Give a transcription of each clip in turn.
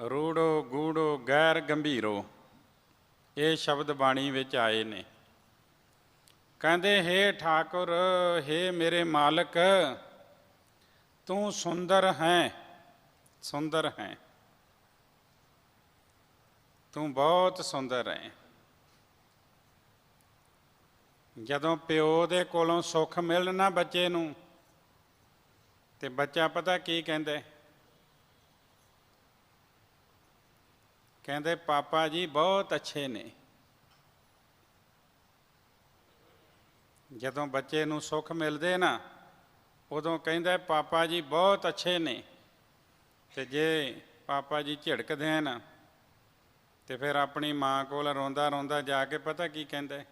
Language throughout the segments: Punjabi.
ਰੂੜੋ ਗੂੜੋ ਗੈਰ ਗੰਭੀਰੋ, ਇਹ ਸ਼ਬਦ ਬਾਣੀ ਵਿੱਚ ਆਏ ਨੇ। ਕਹਿੰਦੇ हे ਠਾਕੁਰ हे ਮੇਰੇ ਮਾਲਕ, ਤੂੰ ਸੁੰਦਰ ਹੈ ਸੁੰਦਰ ਹੈ। ਤੂੰ ਬਹੁਤ ਸੁੰਦਰ ਹੈ। ਜਦੋਂ ਪਿਓ ਦੇ ਕੋਲੋਂ ਸੁੱਖ ਮਿਲਣਾ ਬੱਚੇ ਨੂੰ, ਤੇ ਬੱਚਾ ਪਤਾ ਕੀ ਕਹਿੰਦਾ? ਕਹਿੰਦੇ, ਪਾਪਾ ਜੀ ਬਹੁਤ ਅੱਛੇ ਨੇ। ਜਦੋਂ ਬੱਚੇ ਨੂੰ ਸੁੱਖ ਮਿਲਦੇ ਨਾ, ਉਦੋਂ ਕਹਿੰਦਾ, ਪਾਪਾ ਜੀ ਬਹੁਤ ਅੱਛੇ ਨੇ। ਤੇ ਜੇ ਪਾਪਾ ਜੀ ਝਿੜਕਦੇ ਹਨ, ਤੇ ਫਿਰ ਆਪਣੀ ਮਾਂ ਕੋਲ ਰੋਂਦਾ ਰੋਂਦਾ ਜਾ ਕੇ ਪਤਾ ਕੀ ਕਹਿੰਦਾ?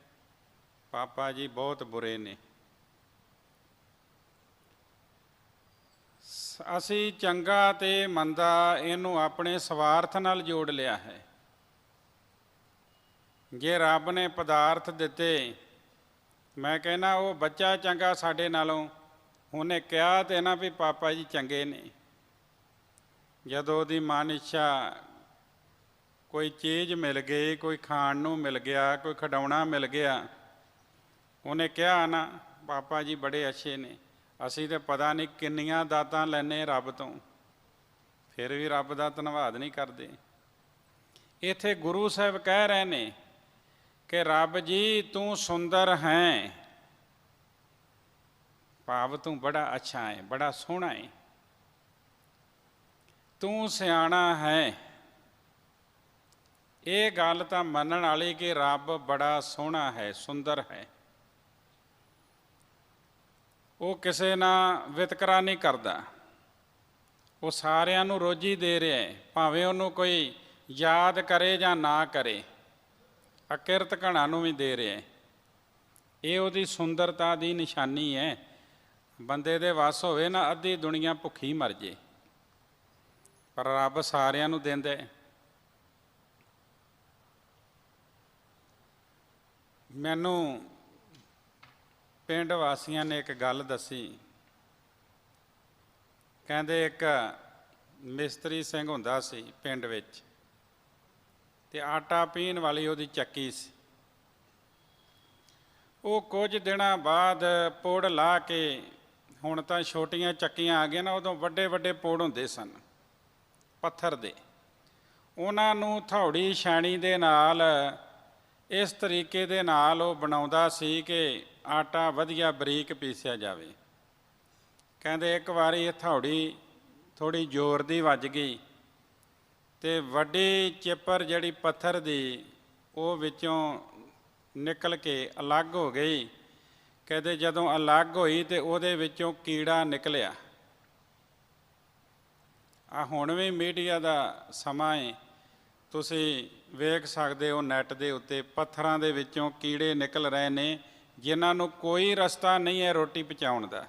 ਪਾਪਾ ਜੀ ਬਹੁਤ ਬੁਰੇ ਨੇ। ਅਸੀਂ ਚੰਗਾ ਤੇ ਮੰਦਾ ਇਹਨੂੰ ਆਪਣੇ ਸਵਾਰਥ ਨਾਲ ਜੋੜ ਲਿਆ ਹੈ। ਜੇ ਰੱਬ ਨੇ ਪਦਾਰਥ ਦਿੱਤੇ, ਮੈਂ ਕਹਿੰਦਾ ਉਹ ਬੱਚਾ ਚੰਗਾ ਸਾਡੇ ਨਾਲੋਂ, ਉਹਨੇ ਕਿਹਾ ਤੇ ਨਾ ਵੀ ਪਾਪਾ ਜੀ ਚੰਗੇ ਨੇ। ਜਦੋਂ ਦੀ ਮਨ ਇੱਛਾ, ਕੋਈ ਚੀਜ਼ ਮਿਲ ਗਈ, ਕੋਈ ਖਾਣ ਨੂੰ ਮਿਲ ਗਿਆ, ਕੋਈ ਖਿਡੌਣਾ ਮਿਲ ਗਿਆ, ਉਹਨੇ ਕਿਹਾ ਨਾ, ਪਾਪਾ ਜੀ ਬੜੇ ਅੱਛੇ ਨੇ। ਅਸੀਂ ਤੇ ਪਤਾ ਨਹੀਂ ਕਿੰਨੀਆਂ ਦਾਤਾਂ ਲੈਨੇ ਰੱਬ ਤੋਂ। ਫਿਰ ਵੀ ਰੱਬ ਦਾ ਧੰਨਵਾਦ ਨਹੀਂ ਕਰਦੇ। ਇੱਥੇ ਗੁਰੂ ਸਾਹਿਬ ਕਹਿ ਰਹੇ ਨੇ ਕਿ ਰੱਬ ਜੀ, ਤੂੰ ਸੁੰਦਰ ਹੈ। ਭਾਵ ਤੂੰ ਬੜਾ ਅੱਛਾ ਹੈ, ਬੜਾ ਸੋਹਣਾ ਹੈ। ਤੂੰ ਸਿਆਣਾ ਹੈ। ਇਹ ਗੱਲ ਤਾਂ ਮੰਨਣ ਵਾਲੀ ਕਿ ਰੱਬ ਬੜਾ ਸੋਹਣਾ ਹੈ, ਸੁੰਦਰ ਹੈ। ਉਹ ਕਿਸੇ ਨਾਲ ਵਿਤਕਰਾ ਨਹੀਂ ਕਰਦਾ। ਉਹ ਸਾਰਿਆਂ ਨੂੰ ਰੋਜੀ ਦੇ ਰਿਹਾ ਹੈ, ਭਾਵੇਂ ਉਹਨੂੰ ਕੋਈ ਯਾਦ ਕਰੇ ਜਾਂ ਨਾ ਕਰੇ। ਅਕਿਰਤ ਘਣਾ ਨੂੰ ਵੀ ਦੇ ਰਿਹਾ ਹੈ। ਇਹ ਉਹਦੀ ਸੁੰਦਰਤਾ ਦੀ ਨਿਸ਼ਾਨੀ ਹੈ। ਬੰਦੇ ਦੇ ਵਸ ਹੋਵੇ ਨਾ, ਅੱਧੀ ਦੁਨੀਆ ਭੁੱਖੀ ਮਰ ਜੇ। ਪਰ ਰੱਬ ਸਾਰਿਆਂ ਨੂੰ ਦਿੰਦਾ ਹੈ। ਮੈਨੂੰ ਪਿੰਡ ਵਾਸੀਆਂ ਨੇ ਇੱਕ ਗੱਲ ਦੱਸੀ। ਕਹਿੰਦੇ ਇੱਕ ਮਿਸਤਰੀ ਸਿੰਘ ਹੁੰਦਾ ਸੀ ਪਿੰਡ ਵਿੱਚ ਤੇ ਆਟਾ ਪੀਣ ਵਾਲੀ ਉਹਦੀ ਚੱਕੀ ਸੀ। ਉਹ ਕੁਝ ਦਿਨਾਂ ਬਾਅਦ ਪੋੜ ਲਾ ਕੇ ਹੁਣ ਤਾਂ ਛੋਟੀਆਂ ਚੱਕੀਆਂ ਆ ਗਈਆਂ ਨਾ, ਉਦੋਂ ਵੱਡੇ ਵੱਡੇ ਪੋੜ ਹੁੰਦੇ ਸਨ ਪੱਥਰ ਦੇ। ਉਹਨਾਂ ਨੂੰ ਥੌੜੀ ਛਾਣੀ ਦੇ ਨਾਲ, ਇਸ ਤਰੀਕੇ ਦੇ ਨਾਲ ਉਹ ਬਣਾਉਂਦਾ ਸੀ ਕਿ ਆਟਾ ਵਧੀਆ ਬਰੀਕ ਪੀਸਿਆ ਜਾਵੇ। ਕਹਿੰਦੇ ਇੱਕ ਵਾਰੀ ਇਹ ਥੌੜੀ, ਥੋੜੀ ਜ਼ੋਰ ਦੀ ਵੱਜ ਗਈ ਤੇ ਵੱਡੀ ਚਿੱਪਰ ਜਿਹੜੀ ਪੱਥਰ ਦੀ, ਉਹ ਵਿੱਚੋਂ ਨਿਕਲ ਕੇ ਅਲੱਗ ਹੋ ਗਈ। ਕਹਿੰਦੇ ਜਦੋਂ ਅਲੱਗ ਹੋਈ ਤੇ ਉਹਦੇ ਵਿੱਚੋਂ ਕੀੜਾ ਨਿਕਲਿਆ। ਆ ਹੁਣ ਵੀ ਮੀਡੀਆ ਦਾ ਸਮਾਂ ਹੈ ਤੁਸੀਂ ਵੇਖ ਸਕਦੇ ਹੋ ਨੈਟ ਦੇ ਉੱਤੇ ਪੱਥਰਾਂ ਦੇ ਵਿੱਚੋਂ ਕੀੜੇ ਨਿਕਲ ਰਹੇ ਨੇ। ਜਿਨ੍ਹਾਂ ਨੂੰ ਕੋਈ ਰਸਤਾ ਨਹੀਂ ਹੈ ਰੋਟੀ ਪਹੁੰਚਾਉਣ ਦਾ।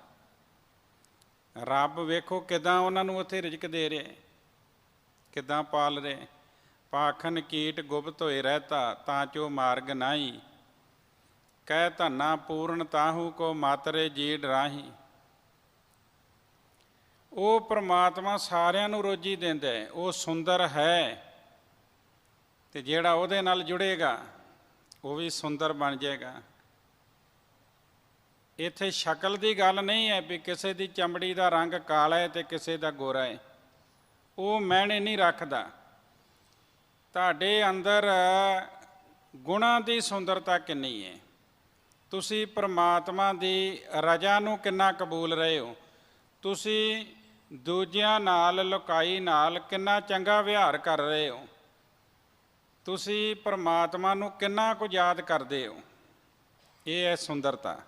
ਰੱਬ ਵੇਖੋ ਕਿਦਾਂ ਉਹਨਾਂ ਨੂੰ ਉੱਥੇ ਰਿਜ਼ਕ ਦੇ ਰਿਹਾ ਹੈ, ਕਿਦਾਂ ਪਾਲ ਰਿਹਾ ਹੈ। ਪਾਖਨ ਕੀਟ ਗੁਪਤ ਹੋਏ ਰਹਤਾ, ਤਾਂ ਚੋ ਮਾਰਗ ਨਾਹੀ। ਕਹਿ ਧੰਨਾ ਪੂਰਨ ਤਾਹੂ ਕੋ ਮਾਤਰੇ ਜੀੜ ਡਰਾਹੀ ਉਹ ਪ੍ਰਮਾਤਮਾ ਸਾਰਿਆਂ ਨੂੰ ਰੋਜੀ ਦਿੰਦਾ ਹੈ, ਉਹ ਸੁੰਦਰ ਹੈ। ਤੇ ਜਿਹੜਾ ਉਹਦੇ ਨਾਲ ਜੁੜੇਗਾ, ਉਹ ਵੀ ਸੁੰਦਰ ਬਣ ਜਾਏਗਾ। ਇੱਥੇ ਸ਼ਕਲ ਦੀ ਗੱਲ ਨਹੀਂ ਹੈ ਵੀ ਕਿਸੇ ਦੀ ਚਮੜੀ ਦਾ ਰੰਗ ਕਾਲਾ ਹੈ ਤੇ ਕਿਸੇ ਦਾ ਗੋਰਾ ਹੈ। ਉਹ ਮੈਨੇ ਨਹੀਂ ਰੱਖਦਾ। ਤੁਹਾਡੇ ਅੰਦਰ ਗੁਣਾਂ ਦੀ ਸੁੰਦਰਤਾ ਕਿੰਨੀ ਹੈ? ਤੁਸੀਂ ਪ੍ਰਮਾਤਮਾ ਦੀ ਰਜਾ ਨੂੰ ਕਿੰਨਾ ਕਬੂਲ ਰਹੇ ਹੋ? ਤੁਸੀਂ ਦੂਜਿਆਂ ਨਾਲ, ਲੁਕਾਈ ਨਾਲ ਕਿੰਨਾ ਚੰਗਾ ਵਿਹਾਰ ਕਰ ਰਹੇ ਹੋ? ਤੁਸੀਂ ਪ੍ਰਮਾਤਮਾ ਨੂੰ ਕਿੰਨਾ ਕੁ ਯਾਦ ਕਰਦੇ ਹੋ? ਇਹ ਹੈ ਸੁੰਦਰਤਾ।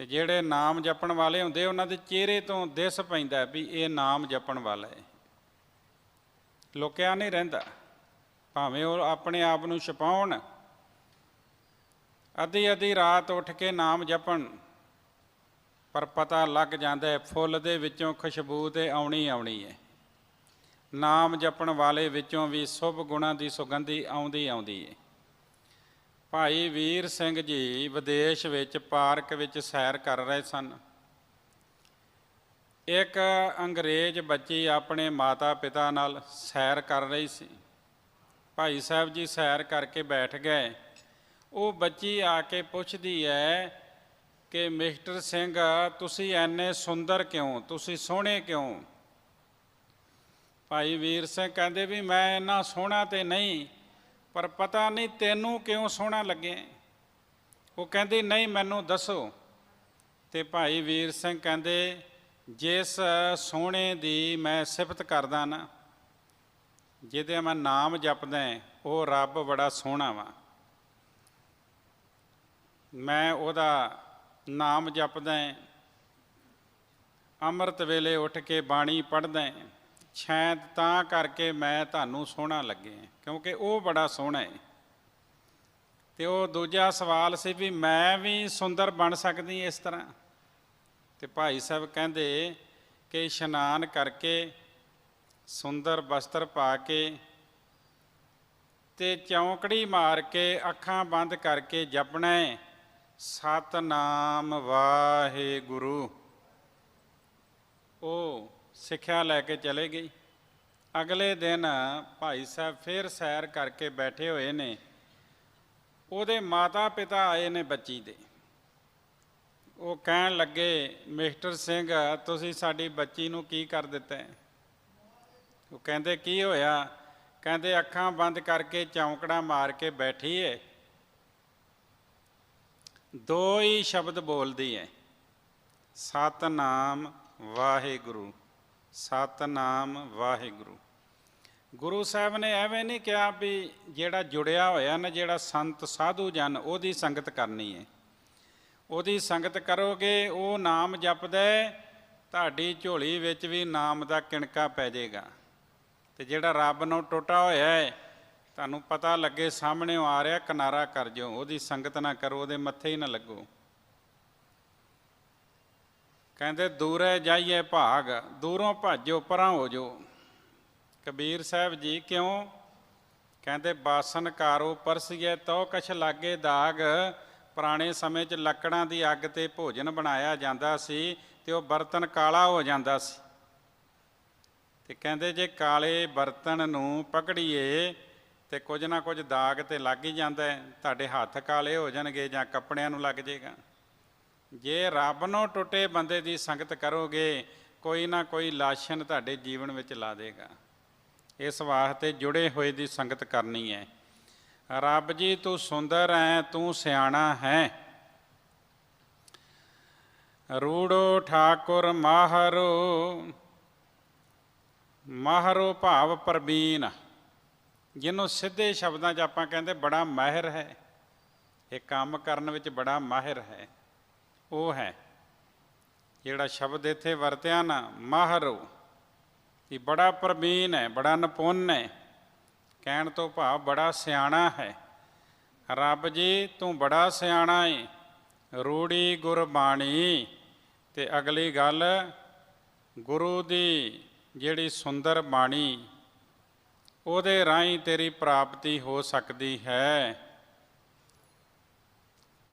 ਤੇ ਜਿਹੜੇ ਨਾਮ ਜਪਣ ਵਾਲੇ ਹੁੰਦੇ, ਉਹਨਾਂ ਦੇ ਚਿਹਰੇ ਤੋਂ ਦਿਸ ਪੈਂਦਾ ਵੀ ਇਹ ਨਾਮ ਜਪਣ ਵਾਲਾ ਹੈ। ਲੁਕਿਆ ਨਹੀਂ ਰਹਿੰਦਾ। ਭਾਵੇਂ ਉਹ ਆਪਣੇ ਆਪ ਨੂੰ ਛਪਾਉਣ ਅੱਧੀ ਅੱਧੀ ਰਾਤ ਉੱਠ ਕੇ ਨਾਮ ਜਪਣ, ਪਰ ਪਤਾ ਲੱਗ ਜਾਂਦਾ ਹੈ ਫੁੱਲ ਦੇ ਵਿੱਚੋਂ ਖੁਸ਼ਬੂ ਤੇ ਆਉਣੀ ਆਉਣੀ ਹੈ। ਨਾਮ ਜਪਣ ਵਾਲੇ ਵਿੱਚੋਂ ਵੀ ਸ਼ੁਭ ਗੁਣਾਂ ਦੀ ਸੁਗੰਧੀ ਆਉਂਦੀ ਆਉਂਦੀ ਹੈ। ਭਾਈ ਵੀਰ ਸਿੰਘ ਜੀ ਵਿਦੇਸ਼ ਵਿੱਚ ਪਾਰਕ ਵਿੱਚ ਸੈਰ ਕਰ ਰਹੇ ਸਨ। ਇੱਕ ਅੰਗਰੇਜ਼ ਬੱਚੀ ਆਪਣੇ ਮਾਤਾ ਪਿਤਾ ਨਾਲ ਸੈਰ ਕਰ ਰਹੀ ਸੀ। ਭਾਈ ਸਾਹਿਬ ਜੀ ਸੈਰ ਕਰਕੇ ਬੈਠ ਗਏ। ਉਹ ਬੱਚੀ ਆ ਕੇ ਪੁੱਛਦੀ ਹੈ ਕਿ, ਮਿਸਟਰ ਸਿੰਘ, ਤੁਸੀਂ ਐਨੇ ਸੁੰਦਰ ਕਿਉਂ? ਤੁਸੀਂ ਸੋਹਣੇ ਕਿਉਂ? ਭਾਈ ਵੀਰ ਸਿੰਘ ਕਹਿੰਦੇ ਵੀ, ਮੈਂ ਇੰਨਾ ਸੋਹਣਾ ਤੇ ਨਹੀਂ ਪਰ ਪਤਾ ਨਹੀਂ ਤੈਨੂੰ ਕਿਉਂ ਸੋਹਣਾ ਲੱਗੇ? ਉਹ ਕਹਿੰਦੀ, ਨਹੀਂ, ਮੈਨੂੰ ਦੱਸੋ। ਤੇ ਭਾਈ ਵੀਰ ਸਿੰਘ ਕਹਿੰਦੇ, ਜਿਸ ਸੋਹਣੇ ਦੀ ਮੈਂ ਸਿਫਤ ਕਰਦਾ ਨਾ, ਜਿਹਦੇ ਮੈਂ ਨਾਮ ਜਪਦਾ ਉਹ ਰੱਬ ਬੜਾ ਸੋਹਣਾ ਵਾ। ਮੈਂ ਉਹਦਾ ਨਾਮ ਜਪਦਾ ਅੰਮ੍ਰਿਤ ਵੇਲੇ ਉੱਠ ਕੇ ਬਾਣੀ ਪੜ੍ਹਦਾ ਸ਼ਾਇਦ ਤਾਂ ਕਰਕੇ ਮੈਂ ਤੁਹਾਨੂੰ ਸੋਹਣਾ ਲੱਗੇ ਕਿਉਂਕਿ ਉਹ ਬੜਾ ਸੋਹਣਾ ਹੈ ਤੇ ਉਹ ਦੂਜਾ ਸਵਾਲ ਸੀ ਵੀ ਮੈਂ ਵੀ ਸੁੰਦਰ ਬਣ ਸਕਦੀ ਇਸ ਤਰ੍ਹਾਂ? ਤੇ ਭਾਈ ਸਾਹਿਬ ਕਹਿੰਦੇ ਕਿ ਇਸ਼ਨਾਨ ਕਰਕੇ ਸੁੰਦਰ ਵਸਤਰ ਪਾ ਕੇ ਤੇ ਚੌਂਕੜੀ ਮਾਰ ਕੇ ਅੱਖਾਂ ਬੰਦ ਕਰਕੇ ਜਪਣਾ ਹੈ ਸਤਨਾਮ ਵਾਹਿਗੁਰੂ। ਸਿੱਖਿਆ ਲੈ ਕੇ ਚਲੇ ਗਈ। ਅਗਲੇ ਦਿਨ ਭਾਈ ਸਾਹਿਬ ਫਿਰ ਸੈਰ ਕਰਕੇ ਬੈਠੇ ਹੋਏ ਨੇ। ਉਹਦੇ ਮਾਤਾ ਪਿਤਾ ਆਏ ਨੇ ਬੱਚੀ ਦੇ। ਉਹ ਕਹਿਣ ਲੱਗੇ, ਮਿਸਟਰ ਸਿੰਘ, ਤੁਸੀਂ ਸਾਡੀ ਬੱਚੀ ਨੂੰ ਕੀ ਕਰ ਦਿੱਤਾ ਉਹ ਕਹਿੰਦੇ, ਕੀ ਹੋਇਆ? ਕਹਿੰਦੇ, ਅੱਖਾਂ ਬੰਦ ਕਰਕੇ ਚੌਂਕੜਾ ਮਾਰ ਕੇ ਬੈਠੀ ਏ। ਦੋ ਹੀ ਸ਼ਬਦ ਬੋਲਦੀ ਹੈ ਸਤਨਾਮ ਵਾਹਿਗੁਰੂ। ਸਤਨਾਮ ਵਾਹਿਗੁਰੂ। ਗੁਰੂ ਸਾਹਿਬ ਨੇ ਐਵੇਂ ਨਹੀਂ ਕਿਹਾ ਵੀ ਜਿਹੜਾ ਜੁੜਿਆ ਹੋਇਆ ਨਾ, ਜਿਹੜਾ ਸੰਤ ਸਾਧੂ ਜਨ, ਉਹਦੀ ਸੰਗਤ ਕਰਨੀ ਹੈ ਉਹਦੀ ਸੰਗਤ ਕਰੋਗੇ, ਉਹ ਨਾਮ ਜਪਦਾ ਤੁਹਾਡੀ ਝੋਲੀ ਵਿੱਚ ਵੀ ਨਾਮ ਦਾ ਕਿਣਕਾ ਪੈ ਜਾਏਗਾ। ਤੇ ਜਿਹੜਾ ਰੱਬ ਨੂੰ ਟੁੱਟਾ ਹੋਇਆ ਹੈ ਤੁਹਾਨੂੰ ਪਤਾ ਲੱਗੇ ਸਾਹਮਣੇ ਆ ਰਿਹਾ, ਕਿਨਾਰਾ ਕਰ ਜਾਓ, ਉਹਦੀ ਸੰਗਤ ਨਾ ਕਰੋ, ਉਹਦੇ ਮੱਥੇ ਹੀ ਨਾ ਲੱਗੋ। ਕਹਿੰਦੇ, ਦੂਰੇ ਜਾਈਏ ਭਾਗ, ਦੂਰੋਂ ਭਾਜੋ, ਪਰਾਂ ਹੋ ਜੋ। ਕਬੀਰ ਸਾਹਿਬ ਜੀ ਕਿਉਂ? ਕਹਿੰਦੇ, ਬਾਸਨ ਕਾਰੋ ਪਰਸੀਏ ਤੋ ਕਛ ਲਾਗੇ ਦਾਗ। ਪੁਰਾਣੇ ਸਮੇਂ 'ਚ ਲੱਕੜਾਂ ਦੀ ਅੱਗ ਤੇ ਭੋਜਨ ਬਣਾਇਆ ਜਾਂਦਾ ਸੀ ਤੇ ਉਹ ਬਰਤਨ ਕਾਲਾ ਹੋ ਜਾਂਦਾ ਸੀ। ਤੇ ਕਹਿੰਦੇ, ਜੇ ਕਾਲੇ ਬਰਤਨ ਨੂੰ ਪਕੜੀਏ ਤੇ ਕੁਝ ਨਾ ਕੁਝ ਦਾਗ ਤੇ ਲੱਗ ਹੀ ਜਾਂਦਾ ਤੁਹਾਡੇ ਹੱਥ ਕਾਲੇ ਹੋ ਜਾਣਗੇ ਜਾਂ ਕੱਪੜਿਆਂ ਨੂੰ ਲੱਗ ਜਾਏਗਾ ਜੇ ਰੱਬ ਨੂੰ ਟੁੱਟੇ ਬੰਦੇ ਦੀ ਸੰਗਤ ਕਰੋਗੇ, ਕੋਈ ਨਾ ਕੋਈ ਲਾਸ਼ਣ ਤੁਹਾਡੇ ਜੀਵਨ ਵਿੱਚ ਲਾ ਦੇਗਾ। ਇਸ ਵਾਸਤੇ ਜੁੜੇ ਹੋਏ ਦੀ ਸੰਗਤ ਕਰਨੀ ਹੈ। ਰੱਬ ਜੀ, ਤੂੰ ਸੁੰਦਰ ਹੈ, ਤੂੰ ਸਿਆਣਾ ਹੈ। ਰੂੜੋ ਠਾਕੁਰ ਮਾਹਰੋ ਮਾਹਰੋ ਭਾਵ ਪ੍ਰਬੀਨ ਜਿਹਨੂੰ ਸਿੱਧੇ ਸ਼ਬਦਾਂ 'ਚ ਆਪਾਂ ਕਹਿੰਦੇ ਬੜਾ ਮਾਹਿਰ ਹੈ। ਇਹ ਕੰਮ ਕਰਨ ਵਿੱਚ ਬੜਾ ਮਾਹਿਰ ਹੈ। ਉਹ ਹੈ। ਜਿਹੜਾ ਸ਼ਬਦ ਇੱਥੇ ਵਰਤਿਆ ਨਾ, ਮਾਹਰੋ ਇਹ ਬੜਾ ਪ੍ਰਵੀਨ ਹੈ, ਬੜਾ ਨਿਪੁੰਨ ਹੈ, ਕਹਿਣ ਤੋਂ ਭਾਵ ਬੜਾ ਸਿਆਣਾ ਹੈ। ਰੱਬ ਜੀ, ਤੂੰ ਬੜਾ ਸਿਆਣਾ ਏ, ਰੂੜੀ ਗੁਰਬਾਣੀ। ਤੇ ਅਗਲੀ ਗੱਲ, ਗੁਰੂ ਦੀ ਜਿਹੜੀ ਸੁੰਦਰ ਬਾਣੀ, ਉਹਦੇ ਰਾਹੀਂ ਤੇਰੀ ਪ੍ਰਾਪਤੀ ਹੋ ਸਕਦੀ ਹੈ।